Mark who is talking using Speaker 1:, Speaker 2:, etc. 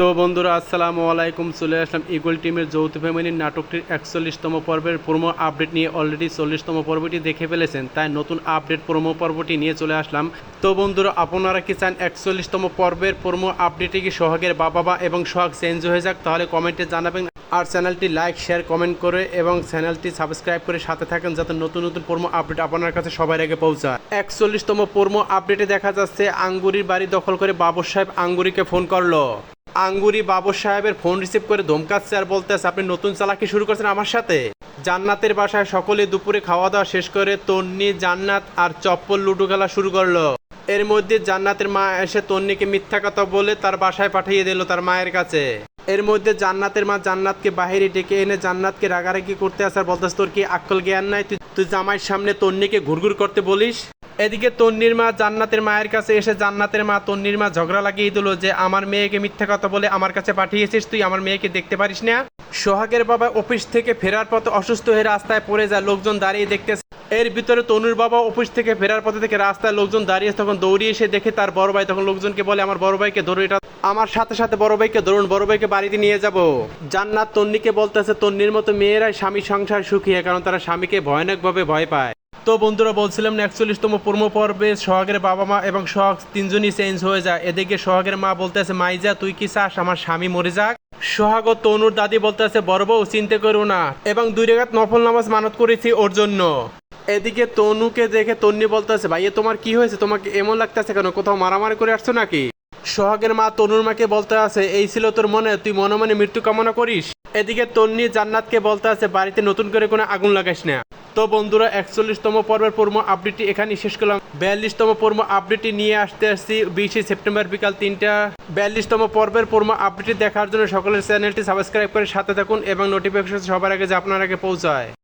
Speaker 1: তো বন্ধুরা, আসসালামু আলাইকুম, চলে আসলাম ইগল টিমের যৌথ ফ্যামিলির নাটকটির একচল্লিশতম পর্বের প্রোমো আপডেট নিয়ে অলরেডি চল্লিশতম পর্বটি দেখে ফেলেছেন, তাই নতুন আপডেট প্রোমো পর্বটি নিয়ে চলে আসলাম। তো বন্ধুরা, আপনারা কি চান একচল্লিশতম পর্বের প্রোমো আপডেটে কি সোহাগের বাবা মা এবং সোহাগ চেঞ্জ হয়ে যাক? তাহলে কমেন্টে জানাবেন। আর চ্যানেলটি লাইক শেয়ার কমেন্ট করে এবং চ্যানেলটি সাবস্ক্রাইব করে সাথে থাকেন যাতে নতুন নতুন প্রোমো আপডেট আপনার কাছে সবার আগে পৌঁছায়। একচল্লিশতম প্রোমো আপডেটে দেখা যাচ্ছে, আঙ্গুরির বাড়ি দখল করে বাবর সাহেব আঙ্গুরিকে ফোন করল। আঙ্গুরি বাবর সাহেবের ফোন রিসিভ করে ধমকাচ্ছে আর বলতেছে, আপনি নতুন চালাকি শুরু করছেন আমার সাথে? জান্নাতের বাসায় সকলে দুপুরে খাওয়া দাওয়া শেষ করে তন্নি, জান্নাত আর চপ্পল লুডো খেলা শুরু করল। এর মধ্যে জান্নাতের মা এসে তন্নিকে মিথ্যা কথা বলে তার বাসায় পাঠিয়ে দিল তার মায়ের কাছে। এর মধ্যে জান্নাতের মা জান্নাতকে বাহিরে ডেকে এনে জান্নাতকে রাগারাগি করতে আসার বলতেস তোর কি আক্কল জ্ঞান নাই? তুই তুই জামাইয়ের সামনে তন্নিকে ঘুরঘুর করতে বলিস? এদিকে তন্নির মা জান্নাতের মায়ের কাছে এসে জান্নাতের মা তন্নির মা ঝগড়া লাগিয়ে দিল যে, আমার মেয়েকে মিথ্যা কথা বলে আমার কাছে পাঠিয়েছিস, তুই আমার মেয়েকে দেখতে পারিস না? সোহাগের বাবা অফিস থেকে ফেরার পথে অসুস্থ হয়ে রাস্তায় পড়ে যায়, লোকজন দাঁড়িয়ে দেখতেছে। এর ভিতরে তনুর বাবা অফিস থেকে ফেরার পথে থেকে রাস্তায় লোকজন দাঁড়িয়ে তখন দৌড়িয়ে এসে দেখে তার বড় ভাই, তখন লোকজনকে বলে, আমার বড় ভাইকে ধরো, এটা আমার সাথে সাথে বড় ভাইকে ধরুন, বড় ভাইকে বাড়িতে নিয়ে যাব। জান্নাত তন্নিকে বলতেছে তন্নির মতো মেয়েরাই স্বামী সংসার সুখী কারণ তারা স্বামীকে ভয়ানকভাবে ভয় পায়। তো বন্ধুরা বলছিলাম না, একচল্লিশতম প্রমো পর্বে সোহাগের বাবা মা এবং সোহাগ তিনজনই চেঞ্জ হয়ে যায়। এদিকে সোহাগের মা বলতেছে, মাইজা, তুই কি চাস? আমার স্বামী মরে যাক। সোহাগ ও তনুর দাদি বলতেছে, বড় বউ, চিন্তা করো না। এবং দুই রেখাত নফল নামাজ মানত করেছি ওর জন্য। এদিকে তনুকে দেখে তন্নি বলতেছে, ভাইয়া, তোমার কি হয়েছে? তোমাকে এমন লাগতেছে কেন? কোথাও মারামারি করে আসছো নাকি? সোহাগের মা তনুর মাকে বলতে আছে এই ছিল তোর মনে, তুই মনে মনে মৃত্যু কামনা করিস? এদিকে তন্নি জান্নাতকে বলতে আছে বাড়িতে নতুন করে কোনো আগুন লাগাইস না। তো বন্ধুরা, একচল্লিশতম পর্বের পূর্ব আপডেটটি এখানে শেষ করলাম। বিয়াল্লিশতম পর্ম আপডেটটি নিয়ে আসতে আসছি বিশে সেপ্টেম্বর বিকাল তিনটা। বিয়াল্লিশতম পর্বের পূর্ব আপডেটটি দেখার জন্য সকলের চ্যানেলটি সাবস্ক্রাইব করে সাথে থাকুন এবং নোটিফিকেশন সবার আগে যে আপনার আগে পৌঁছায়।